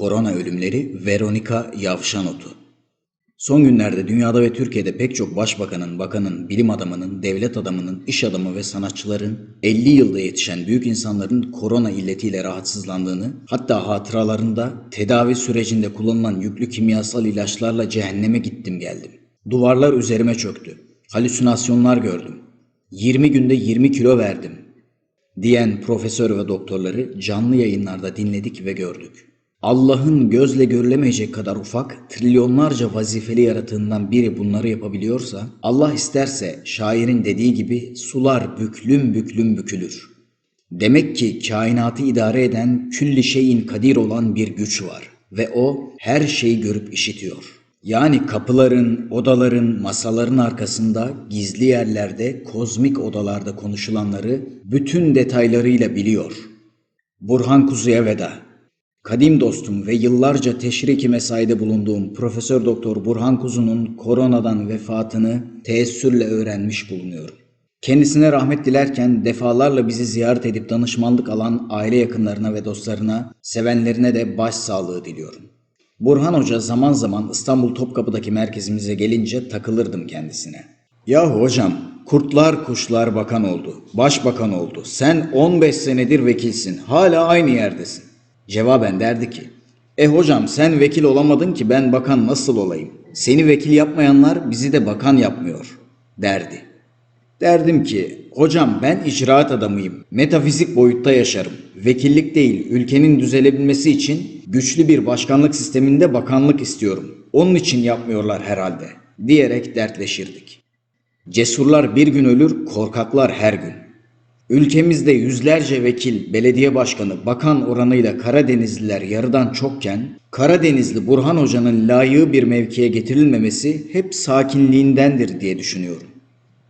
Korona ölümleri Veronika Yavşanotu. Son günlerde dünyada ve Türkiye'de pek çok başbakanın, bakanın, bilim adamının, devlet adamının, iş adamı ve sanatçıların 50 yılda yetişen büyük insanların korona illetiyle rahatsızlandığını, hatta hatıralarında tedavi sürecinde kullanılan yüklü kimyasal ilaçlarla cehenneme gittim geldim. Duvarlar üzerime çöktü. Halüsinasyonlar gördüm. 20 günde 20 kilo verdim diyen profesör ve doktorları canlı yayınlarda dinledik ve gördük. Allah'ın gözle görülemeyecek kadar ufak, trilyonlarca vazifeli yaratığından biri bunları yapabiliyorsa, Allah isterse şairin dediği gibi sular büklüm büklüm bükülür. Demek ki kainatı idare eden külli şeyin kadir olan bir güç var ve o her şeyi görüp işitiyor. Yani kapıların, odaların, masaların arkasında, gizli yerlerde, kozmik odalarda konuşulanları bütün detaylarıyla biliyor. Burhan Kuzu'ya veda. Kadim dostum ve yıllarca teşriki mesaide bulunduğum Profesör Doktor Burhan Kuzu'nun koronadan vefatını teessürle öğrenmiş bulunuyorum. Kendisine rahmet dilerken defalarla bizi ziyaret edip danışmanlık alan aile yakınlarına ve dostlarına, sevenlerine de başsağlığı diliyorum. Burhan Hoca zaman zaman İstanbul Topkapı'daki merkezimize gelince takılırdım kendisine. Yahu hocam, kurtlar kuşlar bakan oldu, başbakan oldu. Sen 15 senedir vekilsin, hala aynı yerdesin. Cevaben derdi ki, e hocam sen vekil olamadın ki ben bakan nasıl olayım? Seni vekil yapmayanlar bizi de bakan yapmıyor, derdi. Derdim ki, hocam ben icraat adamıyım, metafizik boyutta yaşarım. Vekillik değil, ülkenin düzelebilmesi için güçlü bir başkanlık sisteminde bakanlık istiyorum. Onun için yapmıyorlar herhalde, diyerek dertleşirdik. Cesurlar bir gün ölür, korkaklar her gün. Ülkemizde yüzlerce vekil, belediye başkanı, bakan oranıyla Karadenizliler yarıdan çokken, Karadenizli Burhan Hoca'nın layığı bir mevkiye getirilmemesi hep sakinliğindendir diye düşünüyorum.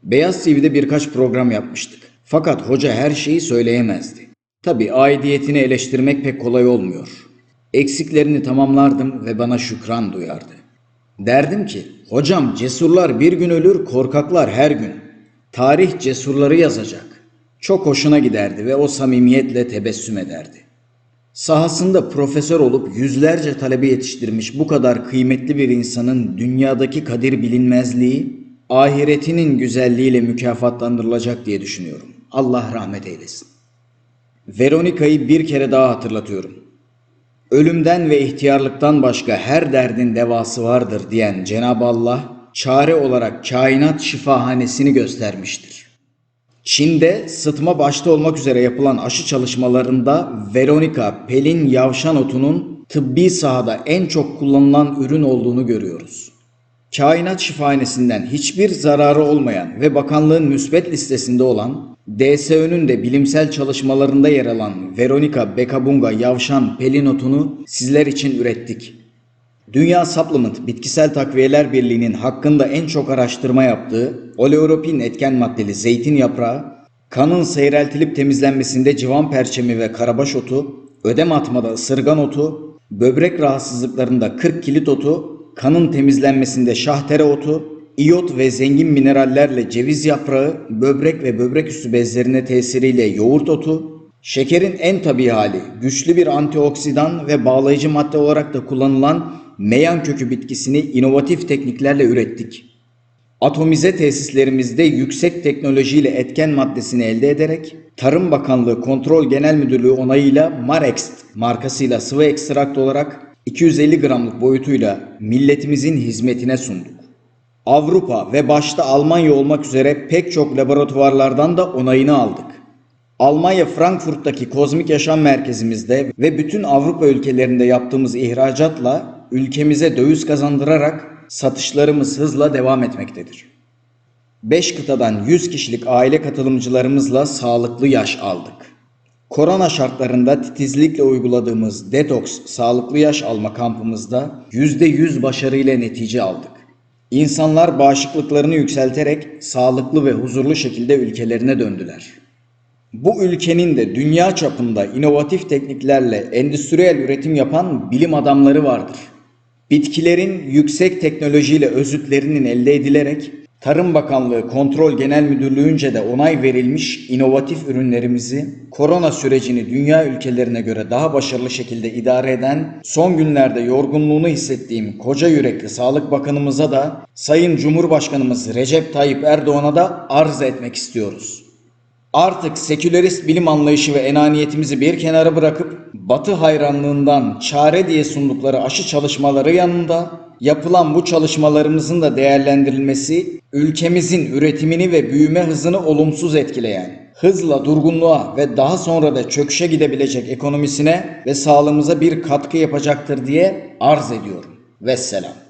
Beyaz TV'de birkaç program yapmıştık. Fakat hoca her şeyi söyleyemezdi. Tabi aidiyetini eleştirmek pek kolay olmuyor. Eksiklerini tamamlardım ve bana şükran duyardı. Derdim ki, hocam cesurlar bir gün ölür, korkaklar her gün. Tarih cesurları yazacak. Çok hoşuna giderdi ve o samimiyetle tebessüm ederdi. Sahasında profesör olup yüzlerce talebe yetiştirmiş bu kadar kıymetli bir insanın dünyadaki kadir bilinmezliği, ahiretinin güzelliğiyle mükafatlandırılacak diye düşünüyorum. Allah rahmet eylesin. Veronika'yı bir kere daha hatırlatıyorum. Ölümden ve ihtiyarlıktan başka her derdin devası vardır diyen Cenab-ı Allah, çare olarak kainat şifahanesini göstermiştir. Çin'de sıtma başta olmak üzere yapılan aşı çalışmalarında Veronika Pelin Yavşan otunun tıbbi sahada en çok kullanılan ürün olduğunu görüyoruz. Kainat şifahanesinden hiçbir zararı olmayan ve bakanlığın müsbet listesinde olan DSÖ'nün de bilimsel çalışmalarında yer alan Veronika Bekabunga Yavşan Pelin otunu sizler için ürettik. Dünya Supplement Bitkisel Takviyeler Birliği'nin hakkında en çok araştırma yaptığı oleuropin etken maddeli zeytin yaprağı, kanın seyreltilip temizlenmesinde civan perçemi ve karabaş otu, ödem atmada ısırgan otu, böbrek rahatsızlıklarında 40 kilit otu, kanın temizlenmesinde şahtere otu, iyot ve zengin minerallerle ceviz yaprağı, böbrek ve böbrek üstü bezlerine tesiriyle yoğurt otu, şekerin en tabi hali, güçlü bir antioksidan ve bağlayıcı madde olarak da kullanılan meyan kökü bitkisini inovatif tekniklerle ürettik. Atomize tesislerimizde yüksek teknolojiyle etken maddesini elde ederek Tarım Bakanlığı Kontrol Genel Müdürlüğü onayıyla Marext markasıyla sıvı ekstrakt olarak 250 gramlık boyutuyla milletimizin hizmetine sunduk. Avrupa ve başta Almanya olmak üzere pek çok laboratuvarlardan da onayını aldık. Almanya Frankfurt'taki kozmik yaşam merkezimizde ve bütün Avrupa ülkelerinde yaptığımız ihracatla ülkemize döviz kazandırarak satışlarımız hızla devam etmektedir. 5 kıtadan 100 kişilik aile katılımcılarımızla sağlıklı yaş aldık. Korona şartlarında titizlikle uyguladığımız detoks sağlıklı yaş alma kampımızda %100 başarıyla netice aldık. İnsanlar bağışıklıklarını yükselterek sağlıklı ve huzurlu şekilde ülkelerine döndüler. Bu ülkenin de dünya çapında inovatif tekniklerle endüstriyel üretim yapan bilim adamları vardır. Bitkilerin yüksek teknolojiyle özütlerinin elde edilerek Tarım Bakanlığı Kontrol Genel Müdürlüğü'nce de onay verilmiş inovatif ürünlerimizi korona sürecini dünya ülkelerine göre daha başarılı şekilde idare eden son günlerde yorgunluğunu hissettiğim koca yürekli Sağlık Bakanımıza da Sayın Cumhurbaşkanımız Recep Tayyip Erdoğan'a da arz etmek istiyoruz. Artık sekülerist bilim anlayışı ve enaniyetimizi bir kenara bırakıp Batı hayranlığından çare diye sundukları aşı çalışmaları yanında yapılan bu çalışmalarımızın da değerlendirilmesi ülkemizin üretimini ve büyüme hızını olumsuz etkileyen, hızla durgunluğa ve daha sonra da çöküşe gidebilecek ekonomisine ve sağlığımıza bir katkı yapacaktır diye arz ediyorum. Vesselam.